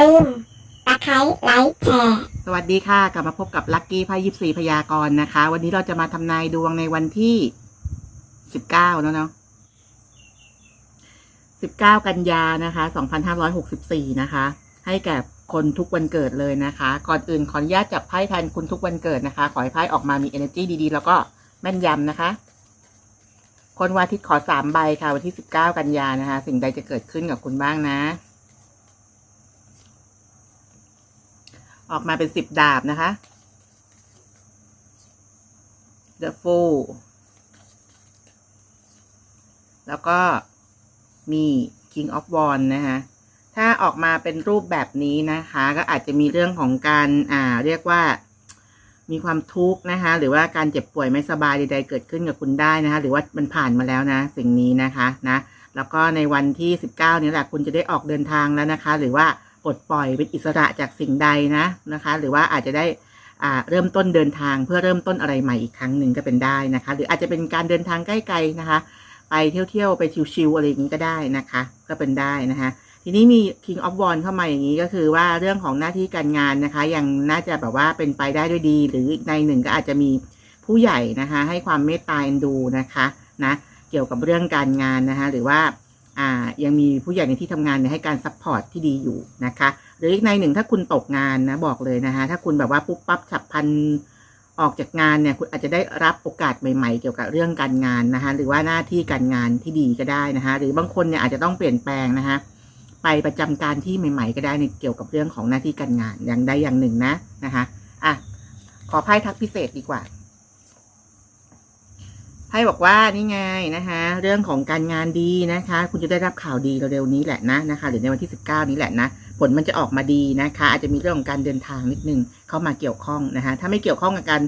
ลืมตะไคร้ไลค์แชร์สวัสดีค่ะ กลับมาพบกับลัคกี้พายิบสี่พยากรณ์นะคะ วันนี้เราจะมาทำนายดวงในวันที่สิบเก้าแล้วเนาะสิบเก้ากันยานะคะสองพันห้าร้อยหกสิบสี่นะคะ ให้แก่คนทุกวันเกิดเลยนะคะ ก่อนอื่นขออนุญาตจับไพ่แทนคุณทุกวันเกิดนะคะ ขอให้ไพ่ออกมามี energy ดีๆ แล้วก็แม่นยำนะคะ คนวันอาทิตย์ขอสามใบค่ะ วันที่สิบเก้ากันยานะคะ สิ่งใดจะเกิดขึ้นกับคุณบ้างนะ ออกมาเป็นสิบดาบนะคะ The Fool แล้วก็มี King of Wands นะคะถ้าออกมาเป็นรูปแบบนี้นะคะ ก็อาจจะมีเรื่องของการอ่าเรียกว่ามีความทุกข์นะคะ หรือว่าการเจ็บป่วยไม่สบายใดๆเกิดขึ้นกับคุณได้นะคะ หรือว่ามันผ่านมาแล้วนะ สิ่งนี้นะคะนะ แล้วก็ในวันที่ 19 นี้แหละคุณจะได้ออกเดินทางแล้วนะคะ หรือว่า ปลดปล่อยเป็นอิสระจากสิ่งใดนะนะคะ หรือว่าอาจจะได้เริ่มต้นเดินทางเพื่อเริ่มต้นอะไรใหม่อีกครั้งหนึ่งก็เป็นได้นะคะ หรืออาจจะเป็นการเดินทางใกล้ๆนะคะ ไปเที่ยวๆไปชิวๆอะไรอย่างนี้ก็ได้นะคะ ก็เป็นได้นะคะ ทีนี้มี King of w a n d เข้ามาอย่างนี้ก็คือว่าเรื่องของหน้าที่การงานนะคะ ยังน่าจะแบบว่าเป็นไปได้ด้วยดี หรือในหนึ่งก็อาจจะมีผู้ใหญ่นะคะ ให้ความเมตตาเอ็นดูนะคะนะเกี่ยวกับเรื่องการงานนะคะ หรือว่า ยังมีผู้ใหญ่ในที่ทำงานเนี่ยให้การซัพพอร์ตที่ดีอยู่นะคะหรืออีกในหนึ่งถ้าคุณตกงานนะบอกเลยนะคะถ้าคุณแบบว่าปุ๊บปั๊บฉับพลันออกจากงานเนี่ยคุณอาจจะได้รับโอกาสใหม่ๆ เกี่ยวกับเรื่องการงานนะคะหรือว่าหน้าที่การงานที่ดีก็ได้นะคะหรือบางคนเนี่ยอาจจะต้องเปลี่ยนแปลงนะคะไปประจำการที่ใหม่ ๆ ก็ได้ในเกี่ยวกับเรื่องของหน้าที่การงานอย่างใดอย่างหนึ่งนะนะคะอะขอไพ่ทักพิเศษดีกว่า ไพ่บอกว่านี่ไงนะคะ เรื่องของการงานดีนะคะ คุณจะได้รับข่าวดีเร็วๆนี้แหละนะนะคะ หรือในวันที่ 19 นี้แหละนะ ผลมันจะออกมาดีนะคะ อาจจะมีเรื่องของการเดินทางนิดนึงเข้ามาเกี่ยวข้องนะคะ ถ้าไม่เกี่ยวข้องกับการ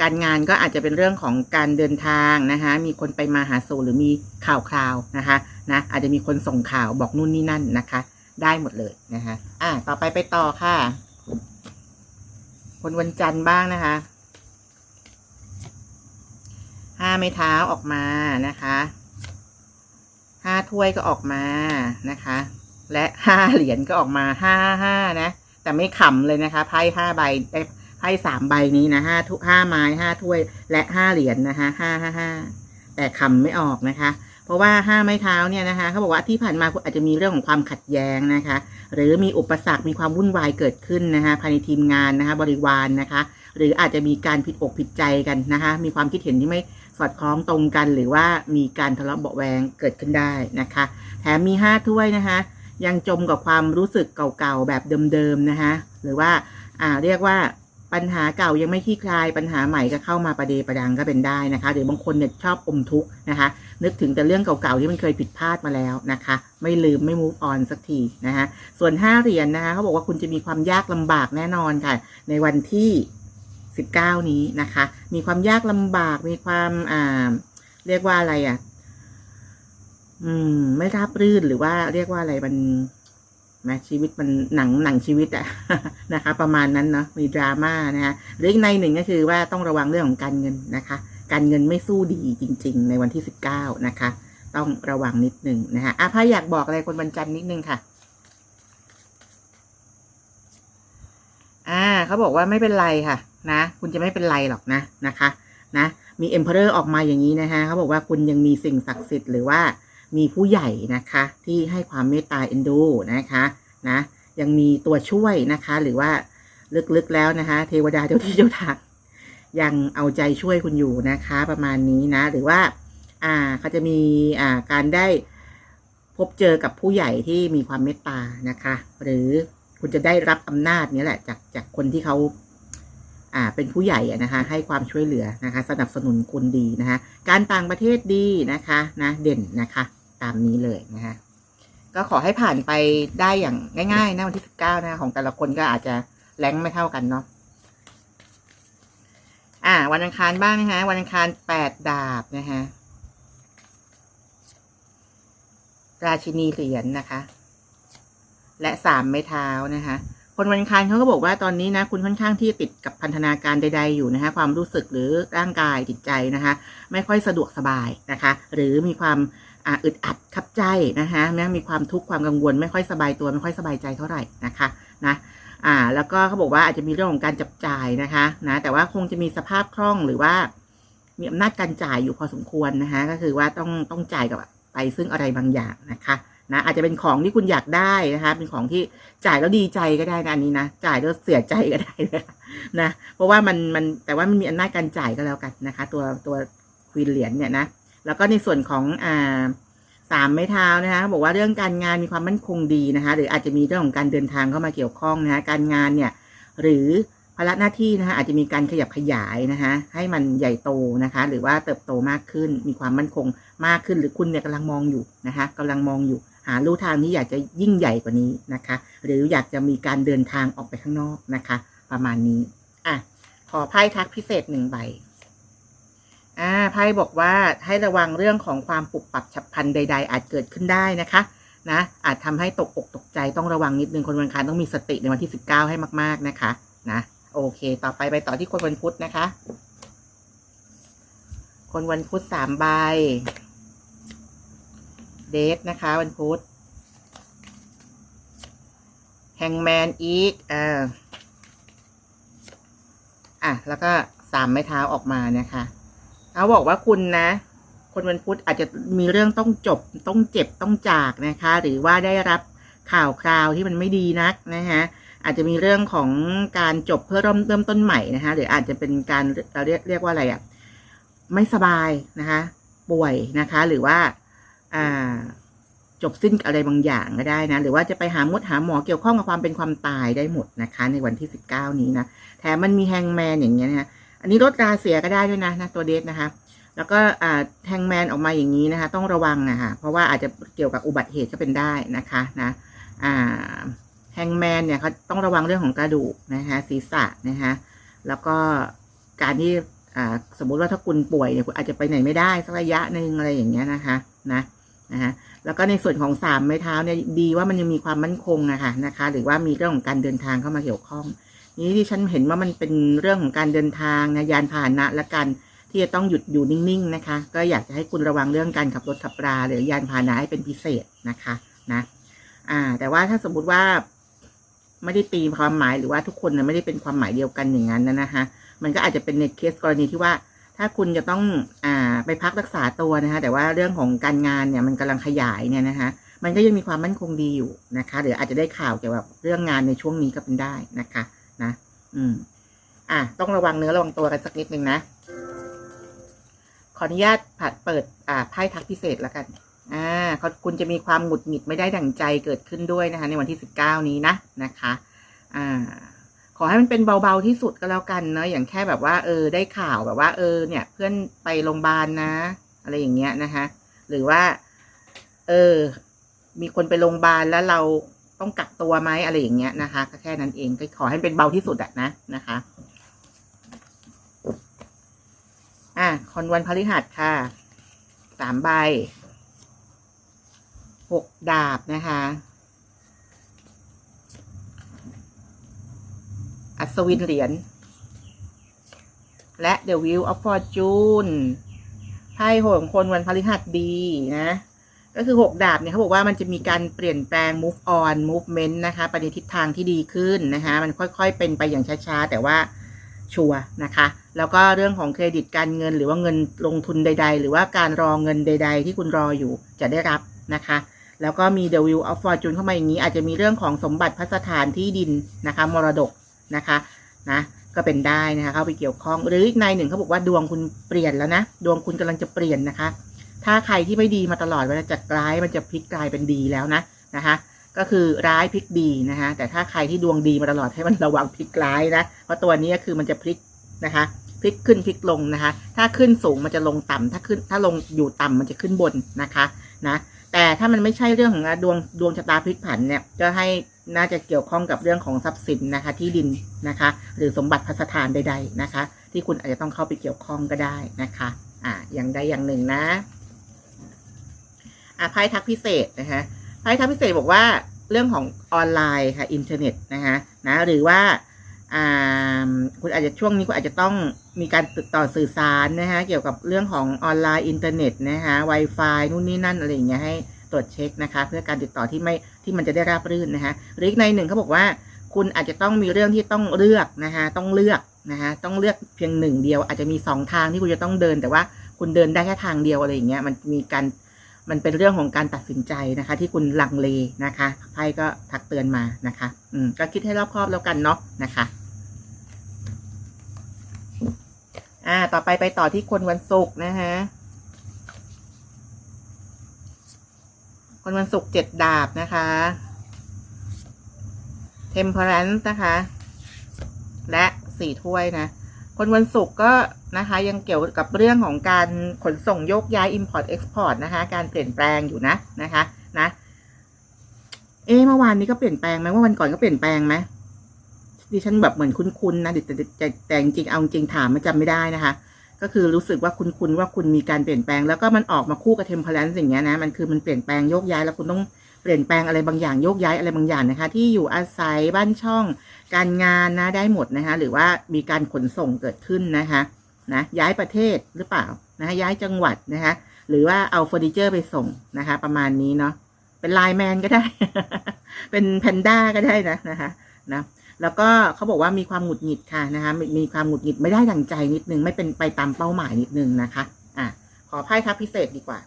การงานก็อาจจะเป็นเรื่องของการเดินทางนะคะ มีคนไปมาหาสู่หรือมีข่าวคราวนะคะนะอาจจะมีคนส่งข่าวบอกนู่นนี่นั่นนะคะ ได้หมดเลยนะคะ อะต่อไปไปต่อค่ะคนวันจันทร์บ้างนะคะาไม้เท้าออกมานะคะห้าถ้วยก็ออกมานะคะ และห้าเหรียญก็ออกมาห้าห้านะ แต่ไม่ขำเลยนะคะ ไพ่ห้าใบไอ้ไพ่สามใบนี้นะห้าทุห้าไม้ห้าถ้วย และห้าเหรียญนะคะห้าห้าห้าแต่ขำไม่ออกนะคะ เพราะว่าห้าไม้เท้าเนี่ยนะคะเขาบอกว่าที่ผ่านมาคุณอาจจะมีเรื่องของความขัดแย้งนะคะ หรือมีอุปสรรคมีความวุ่นวายเกิดขึ้นนะคะภายในทีมงานนะคะ บริวารนนะคะ หรืออาจจะมีการผิดอกผิดใจกันนะคะ มีความคิดเห็นที่ไม่ สอดคล้องตรงกันหรือว่ามีการทะเลาะเบาะแวงเกิดขึ้นได้นะคะ แถมมีห้าถ้วยนะคะ ยังจมกับความรู้สึกเก่าๆแบบเดิมๆนะคะ หรือว่าอ่าเรียกว่าปัญหาเก่ายังไม่คลี่คลายปัญหาใหม่ก็เข้ามาประเดประดังก็เป็นได้นะคะ หรือบางคนเนี่ยชอบอมทุกข์นะคะ นึกถึงแต่เรื่องเก่าๆที่มันเคยผิดพลาดมาแล้วนะคะ ไม่ลืมไม่ move on สักทีนะคะ ส่วนห้าเหรียญนะคะเขาบอกว่าคุณจะมีความยากลำบากแน่นอนค่ะ ในวันที่ 19 นี้นะคะ มีความยากลำบาก มีความอ่าเรียกว่าอะไรอะ อืม ไม่ราบรื่นหรือว่าเรียกว่าอะไรมันแมชีวิตมันหนังหนังชีวิตอะนะคะ ประมาณนั้นเนาะมีดราม่านะคะหรืออีกในหนึ่งก็คือว่าต้องระวังเรื่องของการเงินนะคะ การเงินไม่สู้ดีจริง ๆ ในวันที่ 19 นะคะ ต้องระวังนิดหนึ่งนะคะอะพายอยากบอกอะไรคนวันจันทร์นิดนึงค่ะ อ่าเขาบอกว่าไม่เป็นไรค่ะ นะ คุณจะไม่เป็นไรหรอกนะนะคะนะมีเอ็มเพอเรอร์ออกมาอย่างนี้นะคะเขาบอกว่าคุณยังมีสิ่งศักดิ์สิทธิ์หรือว่ามีผู้ใหญ่นะคะ ที่ให้ความเมตตาเอ็นดูนะคะนะยังมีตัวช่วยนะคะ หรือว่าลึกๆแล้วนะคะ เทวดาเจ้าที่เจ้าทางยังเอาใจช่วยคุณอยู่นะคะ ประมาณนี้นะ หรือว่า อ่าเขาจะมีอ่าการได้พบเจอกับผู้ใหญ่ที่มีความเมตตานะคะ หรือคุณจะได้รับอำนาจนี้แหละ จากจากคนที่เขา อ่าเป็นผู้ใหญ่อะนะคะให้ความช่วยเหลือนะคะ สนับสนุนคุณดีนะคะ การต่างประเทศดีนะคะนะเด่นนะคะ ตามนี้เลยนะคะก็ขอให้ผ่านไปได้อย่างง่ายๆนะวันที่สิบเก้านะของแต่ละคนก็อาจจะแรงไม่เท่ากันเนาะอ่า วันอังคารบ้างนะคะวันอังคารแปดดาบนะคะราชินีเหรียญนะคะ และสามไม้เท้านะคะ คนวันอังคารเขาก็บอกว่าตอนนี้นะคุณค่อนข้างที่ติดกับพันธนาการใด ๆ อยู่นะคะความรู้สึกหรือร่างกายจิตใจนะคะ ไม่ค่อยสะดวกสบายนะคะ หรือมีความอึดอัดขับใจนะคะแม้มีความทุกข์ความกังวล ไม่ค่อยสบายตัวไม่ค่อยสบายใจเท่าไหร่นะคะนะอ่าแล้วก็เขาบอกว่าอาจจะมีเรื่องของการจับจ่ายนะคะนะแต่ว่าคงจะมีสภาพคล่องหรือว่า มีอำนาจการจ่ายอยู่พอสมควรนะคะก็คือว่าต้องต้องจ่ายกับไปซึ่งอะไรบางอย่างนะคะ นะอาจจะเป็นของที่คุณอยากได้นะคะเป็นของที่จ่ายแล้วดีใจก็ได้นะอันนี้นะจ่ายแล้วเสียใจก็ได้นะนะเพราะว่ามันมันแต่ว่ามันมีอำนาจการจ่ายก็แล้วกันนะคะ ตัวตัวควีนเหรียญเนี่ยนะแล้วก็ในส่วนของอ่าสามไม้เท้านะคะบอกว่าเรื่องการงานมีความมั่นคงดีนะคะหรืออาจจะมีเรื่องของการเดินทางเข้ามาเกี่ยวข้องนะคะการงานเนี่ยหรือภาระหน้าที่นะคะอาจจะมีการขยับขยายนะคะให้มันใหญ่โตนะคะ หรือว่าเติบโตมากขึ้นมีความมั่นคงมากขึ้นหรือคุณเนี่ยกำลังมองอยู่นะคะกำลังมองอยู่ หาลู่ทางที่อยากจะยิ่งใหญ่กว่านี้นะคะ หรืออยากจะมีการเดินทางออกไปข้างนอกนะคะ ประมาณนี้อะขอไพ่ทักพิเศษหนึ่งใบอ่าไพ่บอกว่าให้ระวังเรื่องของความปุบปับฉับพลันใด ๆ อาจเกิดขึ้นได้นะคะนะอาจทำให้ตกอกตกใจต้องระวังนิดนึงคนวันอังคารต้องมีสติในวันที่สิบเก้าให้มาก ๆนะคะ นะ โอเค ต่อไปไปต่อที่คนวันพุธนะคะ คนวันพุธสามใบ เดทนะคะ วันพุธแฮงแมนอีกอ่าอะ แล้วก็สามไม้เท้าออกมานะคะเขาบอกว่าคุณนะ คนวันพุธอาจจะมีเรื่องต้องจบต้องเจ็บต้องจากนะคะ หรือว่าได้รับข่าวคราวที่มันไม่ดีนักนะคะอาจจะมีเรื่องของการจบเพื่อเริ่มเริ่มต้นใหม่นะคะหรืออาจจะเป็นการเราเรียกเรียกว่าอะไรอะ่ะไม่สบายนะคะ ป่วยนะคะ หรือว่า อ่าจบสิ้นอะไรบางอย่างก็ได้นะ หรือว่าจะไปหามดหาหมอเกี่ยวข้องกับความเป็นความตายได้หมดนะคะ ในวันที่สิบเก้านี้นะแถมมันมีแฮงแมนอย่างเงี้ยนะคะอันนี้ลดราเสียก็ได้ด้วยนะนะตัวเดทนะคะ แล้วก็แทงแมนออกมาอย่างนี้นะคะ ต้องระวังนะคะเพราะว่าอาจจะเกี่ยวกับอุบัติเหตุก็เป็นได้นะคะนะแฮงแมนเนี่ยเขาต้องระวังเรื่องของกระดูกนะคะศีรษะนะคะแล้วก็การที่สมมุติว่าถ้าคุณป่วยเนี่ยคุณอาจจะไปไหนไม่ได้สักระยะหนึ่งอะไรอย่างเงี้ยนะคะ นะ นะคะแล้วก็ในส่วนของสามไม้เท้าเนี่ยดีว่ามันยังมีความมั่นคงนะคะนะคะ หรือว่ามีเรื่องของการเดินทางเข้ามาเกี่ยวข้อง นี้ที่ฉันเห็นว่ามันเป็นเรื่องของการเดินทางนะยานพาหนะและการที่จะต้องหยุดอยู่นิ่งๆนะคะ ก็อยากจะให้คุณระวังเรื่องการขับรถขับรา หรือยานพาหนะให้เป็นพิเศษนะคะนะอ่า แต่ว่าถ้าสมมุติว่าไม่ได้ตีความหมายหรือว่าทุกคนไม่ได้เป็นความหมายเดียวกันอย่างนั้นนะนะคะมันก็อาจจะเป็นในเคสกรณีที่ว่า ถ้าคุณจะต้องอ่าไปพักรักษาตัวนะคะ แต่ว่าเรื่องของการงานเนี่ยมันกำลังขยายเนี่ยนะคะ มันก็ยังมีความมั่นคงดีอยู่นะคะหรืออาจจะได้ข่าวเกี่ยวกับเรื่องงานในช่วงนี้ก็เป็นได้นะคะนะ อืม อะต้องระวังเนื้อระวังตัวกันสักนิดนึงนะ ขออนุญาตผัดเปิด อ่าไพ่ทักพิเศษแล้วกันอ่าเขาคุณจะมีความหงุดหงิดไม่ได้ดั่งใจเกิดขึ้นด้วยนะคะ ในวันที่สิบเก้านี้นะนะคะ อ่า อให้มันเป็นเบาๆที่สุดก็แล้วกันเนาะอย่างแค่แบบว่า เออ ได้ข่าวแบบว่า เออ เนี่ย เพื่อนไปโรงพยาบาลนะ อะไรอย่างเงี้ยนะคะหรือว่า เออ มีคนไปโรงพยาบาลแล้วเราต้องกักตัวไหมอะไรอย่างเงี้ยนะคะก็แค่นั้นเองก็ขอให้เป็นเบาที่สุดอะนะนะคะ อะคอนวันพฤหัสค่ะสามใบหกดาบนะคะ อัศวินเหรียญและ The Wheel of Fortune ไพ่โหงคนวันพฤหัสดีนะ ก็คือหกดาบเนี่ยเขาบอกว่ามันจะมีการเปลี่ยนแปลง move on movement นะคะไปในทิศทางที่ดีขึ้นนะคะ มันค่อยๆเป็นไปอย่างช้าๆ แต่ว่าชัวร์นะคะ แล้วก็เรื่องของเครดิตการเงินหรือว่าเงินลงทุนใด ๆ หรือว่าการรอเงินใด ๆ ที่คุณรออยู่จะได้รับนะคะ แล้วก็มี The Wheel of Fortune เข้ามาอย่างนี้ อาจจะมีเรื่องของสมบัติพัสถานที่ดินนะคะ มรดก นะคะนะก็เป็นได้นะคะเข้าไปเกี่ยวข้อง หรืออีกในหนึ่งเขาบอกว่าดวงคุณเปลี่ยนแล้วนะ ดวงคุณกำลังจะเปลี่ยนนะคะ ถ้าใครที่ไม่ดีมาตลอดเวลาจากร้ายมันจะพลิกกลายเป็นดีแล้วนะนะคะก็คือร้ายพลิกดีนะคะแต่ถ้าใครที่ดวงดีมาตลอดให้มันระวังพลิกร้ายนะเพราะตัวนี้คือมันจะพลิกนะคะพลิกขึ้นพลิกลงนะคะ ถ้าขึ้นสูงมันจะลงต่ำถ้าขึ้นถ้าลงอยู่ต่ำมันจะขึ้นบนนะคะนะแต่ถ้ามันไม่ใช่เรื่องของดวงดวงชะตาพลิกผันเนี่ยก็ให้ น่าจะเกี่ยวข้องกับเรื่องของทรัพย์สินนะคะ ที่ดินนะคะ หรือสมบัติพัสถานใด ๆนะคะ ที่คุณอาจจะต้องเข้าไปเกี่ยวข้องก็ได้นะคะ อ่าอย่างใดอย่างหนึ่งนะอะไพ่ทักพิเศษนะคะไพ่ทักพิเศษบอกว่าเรื่องของออนไลน์ค่ะอินเทอร์เน็ตนะคะนะหรือว่าอ่าคุณอาจจะช่วงนี้คุณอาจจะต้องมีการติดต่อสื่อสารนะคะเกี่ยวกับเรื่องของออนไลน์อินเทอร์เน็ตนะคะ Wi-Fi นู่นนี่นั่นอะไรอย่างเงี้ยให้ ตรวจเช็คนะคะ เพื่อการติดต่อที่ไม่ที่มันจะได้ราบรื่นนะคะหรืออีกในหนึ่งเขาบอกว่า คุณอาจจะต้องมีเรื่องที่ต้องเลือกนะคะต้องเลือกนะคะต้องเลือกเพียงหนึ่งเดียว อาจจะมีสองทางที่คุณจะต้องเดิน แต่ว่าคุณเดินได้แค่ทางเดียวอะไรอย่างเงี้ยมันมีการมันเป็นเรื่องของการตัดสินใจนะคะ ที่คุณลังเลนะคะไพ่ก็ทักเตือนมานะคะอืมก็คิดให้รอบคอบแล้วกันเนาะนะคะอ่าต่อไปไปต่อที่คนวันศุกร์นะคะ คนวันศุกร์เจ็ดดาบนะคะ temperance นะคะ และสี่ถ้วยนะ คนวันศุกร์ก็นะคะยังเกี่ยวกับเรื่องของการขนส่งโยกย้าย import export นะคะ การเปลี่ยนแปลงอยู่นะนะคะนะเอ๊เมื่อวานนี้ก็เปลี่ยนแปลงไหมเมื่อวันก่อนก็เปลี่ยนแปลงไหมดิฉันแบบเหมือนคุ้นๆนะแต่แต่แต่จริงเอาจริงถามมันจำไม่ได้นะคะ ก็คือรู้สึกว่าคุ้นๆว่าคุณมีการเปลี่ยนแปลง แล้วก็มันออกมาคู่กับ temperance อย่างเงี้ยนะมันคือมันเปลี่ยนแปลงโยกย้ายแล้วคุณต้องเปลี่ยนแปลงอะไรบางอย่างโยกย้ายอะไรบางอย่างนะคะ ที่อยู่อาศัยบ้านช่อง การงานนะได้หมดนะคะ หรือว่ามีการขนส่งเกิดขึ้นนะคะนะย้ายประเทศหรือเปล่านะะย้ายจังหวัดนะคะหรือว่าเอาเฟอร์นิเจอร์ไปส่งนะคะ ประมาณนี้เนาะเป็นไลน์แมนก็ได้ เป็นแพนด้าก็ได้นะนะคะนะ แล้วก็เขาบอกว่ามีความหงุดหงิดค่ะนะคะมีความหงุดหงิดไม่ได้ดังใจนิดนึง ไม่เป็นไปตามเป้าหมายนิดนึงนะคะอะขอไพ่ทับพิเศษดีกว่า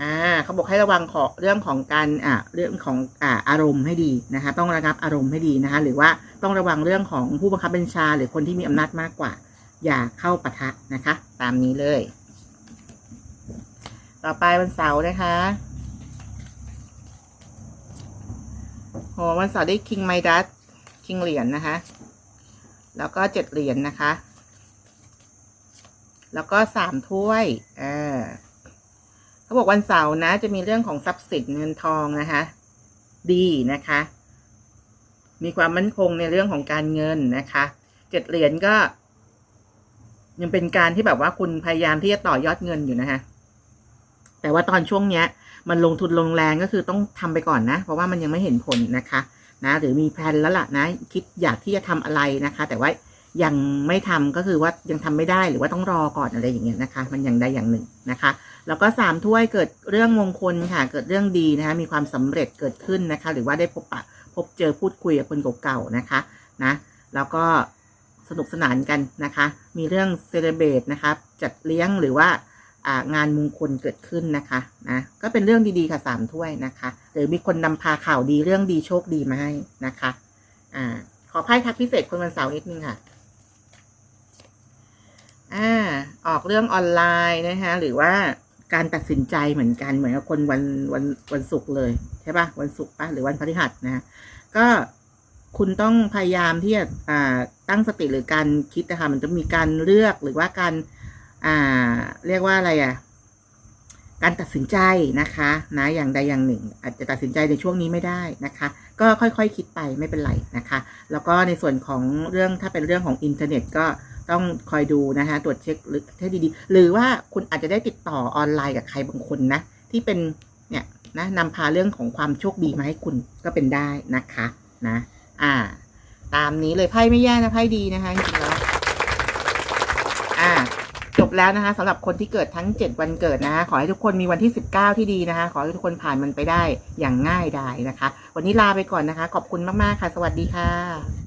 อ่าเขาบอกให้ระวังขอเรื่องของการอ่าเรื่องของอ่าอารมณ์ให้ดีนะคะ ต้องระงับอารมณ์ให้ดีนะคะ หรือว่าต้องระวังเรื่องของผู้บังคับบัญชา หรือคนที่มีอำนาจมากกว่า อย่าเข้าปะทะนะคะ ตามนี้เลย ต่อไปวันเสาร์นะคะ โหวันเสาร์ได้คิงไมดัสคิงเหรียญนะคะ แล้วก็เจ็ดเหรียญนะคะ แล้วก็สามถ้วยอ่าเขาบอกวันเสาร์นะ จะมีเรื่องของทรัพย์สินเงินทองนะคะ ดีนะคะ มีความมั่นคงในเรื่องของการเงินนะคะเจ็ดเหรียญก็ ยังเป็นการที่แบบว่าคุณพยายามที่จะต่อยอดเงินอยู่นะคะแต่ว่าตอนช่วงเนี้ย มันลงทุนลงแรงก็คือต้องทำไปก่อนนะ เพราะว่ามันยังไม่เห็นผลนะคะนะหรือมีแพลนแล้วล่ะนะ คิดอยากที่จะทำอะไรนะคะ แต่ว่ายังไม่ทำก็คือว่ายังทำไม่ได้หรือว่าต้องรอก่อนอะไรอย่างเงี้ยนะคะ มันอย่างใดอย่างหนึ่งนะคะ แล้วก็สามถ้วยเกิดเรื่องมงคลค่ะ เกิดเรื่องดีนะคะ มีความสำเร็จเกิดขึ้นนะคะ หรือว่าได้พบปะพบเจอพูดคุยกับคนเก่าๆนะคะนะแล้วก็สนุกสนานกันนะคะ มีเรื่องเซเลเบตนะคะ จัดเลี้ยงหรือว่า งานมงคลเกิดขึ้นนะคะนะก็เป็นเรื่องดีๆค่ะสามถ้วยนะคะหรือมีคนนำพาข่าวดีเรื่องดีโชคดีมาให้นะคะอ่าขอไพ่ทักพิเศษคนวันเสาร์นิดนึงค่ะอ่าออกเรื่องออนไลน์นะคะหรือว่าการตัดสินใจเหมือนกันเหมือนกับคนวันวันวันศุกร์เลยใช่ปะวันศุกร์ปะหรือวันพฤหัสนะก็คุณต้องพยายามที่จะตั้งสติหรือการคิดนะคะมันจะมีการเลือกหรือว่าการ อ่า เรียกว่าอะไรอะ การตัดสินใจนะคะนะอย่างใดอย่างหนึ่ง อาจจะตัดสินใจในช่วงนี้ไม่ได้นะคะ ก็ค่อยๆคคิดไปไม่เป็นไรนะคะ แล้วก็ในส่วนของเรื่องถ้าเป็นเรื่องของอินเทอร์เน็ตก็ต้องคอยดูนะคะตรวจเช็คหรือให้ดีๆ หรือว่าคุณอาจจะได้ติดต่อออนไลน์กับใครบางคนนะ ที่เป็นเนี่ยนะนำพาเรื่องของความโชคดีมาให้คุณก็เป็นได้นะคะนะ อ่า ตามนี้เลยไพ่ไม่แย่นะไพ่ดีนะคะจริงแล้ว บแล้วนะคะสำหรับคนที่เกิดทั้ง 7 วันเกิดนะคะขอให้ทุกคนมีวันที่ 19 ที่ดีนะคะ ขอให้ทุกคนผ่านมันไปได้อย่างง่ายดายนะคะ วันนี้ลาไปก่อนนะคะ ขอบคุณมากๆค่ะ สวัสดีค่ะ